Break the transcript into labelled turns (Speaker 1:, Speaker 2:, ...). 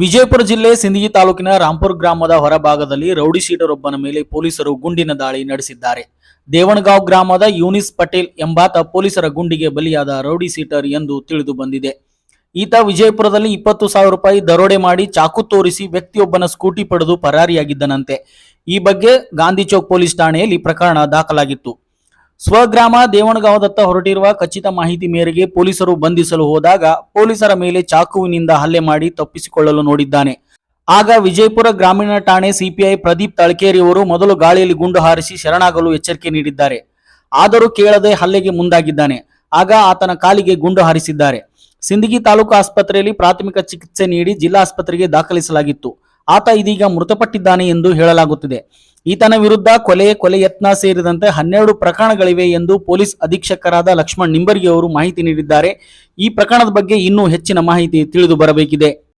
Speaker 1: ವಿಜಯಪುರ ಜಿಲ್ಲೆ ಸಿಂದಗಿ ತಾಲೂಕಿನ ರಾಂಪುರ್ ಗ್ರಾಮದ ಹೊರಭಾಗದಲ್ಲಿ ರೌಡಿ ಶೀಟರೊಬ್ಬನ ಮೇಲೆ ಪೊಲೀಸರು ಗುಂಡಿನ ದಾಳಿ ನಡೆಸಿದ್ದಾರೆ. ದೇವಣಗಾಂವ್ ಗ್ರಾಮದ ಯೂನಿಸ್ ಪಟೇಲ್ ಎಂಬಾತ ಪೊಲೀಸರ ಗುಂಡಿಗೆ ಬಲಿಯಾದ ರೌಡಿ ಶೀಟರ್ ಎಂದು ತಿಳಿದು ಬಂದಿದೆ. ಈತ ವಿಜಯಪುರದಲ್ಲಿ ಇಪ್ಪತ್ತು ಸಾವಿರ ರೂಪಾಯಿ ದರೋಡೆ ಮಾಡಿ ಚಾಕು ತೋರಿಸಿ ವ್ಯಕ್ತಿಯೊಬ್ಬನ ಸ್ಕೂಟಿ ಪಡೆದು ಪರಾರಿಯಾಗಿದ್ದನಂತೆ. ಈ ಬಗ್ಗೆ ಗಾಂಧಿ ಚೌಕ್ ಪೊಲೀಸ್ ಠಾಣೆಯಲ್ಲಿ ಪ್ರಕರಣ ದಾಖಲಾಗಿತ್ತು. ಸ್ವಗ್ರಾಮ ದೇವಣಗಾಂವದತ್ತ ಹೊರಟಿರುವ ಖಚಿತ ಮಾಹಿತಿ ಮೇರೆಗೆ ಪೊಲೀಸರು ಬಂಧಿಸಲು ಹೋದಾಗ ಪೊಲೀಸರ ಮೇಲೆ ಚಾಕುವಿನಿಂದ ಹಲ್ಲೆ ಮಾಡಿ ತಪ್ಪಿಸಿಕೊಳ್ಳಲು ನೋಡಿದ್ದಾನೆ. ಆಗ ವಿಜಯಪುರ ಗ್ರಾಮೀಣ ಠಾಣೆ ಸಿಪಿಐ ಪ್ರದೀಪ್ ತಳಕೇರಿಯವರು ಮೊದಲು ಗಾಳಿಯಲ್ಲಿ ಗುಂಡು ಹಾರಿಸಿ ಶರಣಾಗಲು ಎಚ್ಚರಿಕೆ ನೀಡಿದ್ದಾರೆ. ಆದರೂ ಕೇಳದೆ ಹಲ್ಲೆಗೆ ಮುಂದಾಗಿದ್ದಾನೆ. ಆಗ ಆತನ ಕಾಲಿಗೆ ಗುಂಡು ಹಾರಿಸಿದ್ದಾರೆ. ಸಿಂದಗಿ ತಾಲೂಕು ಆಸ್ಪತ್ರೆಯಲ್ಲಿ ಪ್ರಾಥಮಿಕ ಚಿಕಿತ್ಸೆ ನೀಡಿ ಜಿಲ್ಲಾ ಆಸ್ಪತ್ರೆಗೆ ದಾಖಲಿಸಲಾಗಿತ್ತು. ಆತ ಇದೀಗ ಮೃತಪಟ್ಟಿದ್ದಾನೆ ಎಂದು ಹೇಳಲಾಗುತ್ತಿದೆ. ಈತನ ವಿರುದ್ಧ ಕೊಲೆ ಕೊಲೆ ಯತ್ನ ಸೇರಿದಂತೆ ಹನ್ನೆರಡು ಪ್ರಕರಣಗಳಿವೆ ಎಂದು ಪೊಲೀಸ್ ಅಧೀಕ್ಷಕರಾದ ಲಕ್ಷ್ಮಣ್ ನಿಂಬರ್ಗಿ ಅವರು ಮಾಹಿತಿ ನೀಡಿದ್ದಾರೆ. ಈ ಪ್ರಕರಣದ ಬಗ್ಗೆ ಇನ್ನೂ ಹೆಚ್ಚಿನ ಮಾಹಿತಿ ತಿಳಿದು ಬರಬೇಕಿದೆ.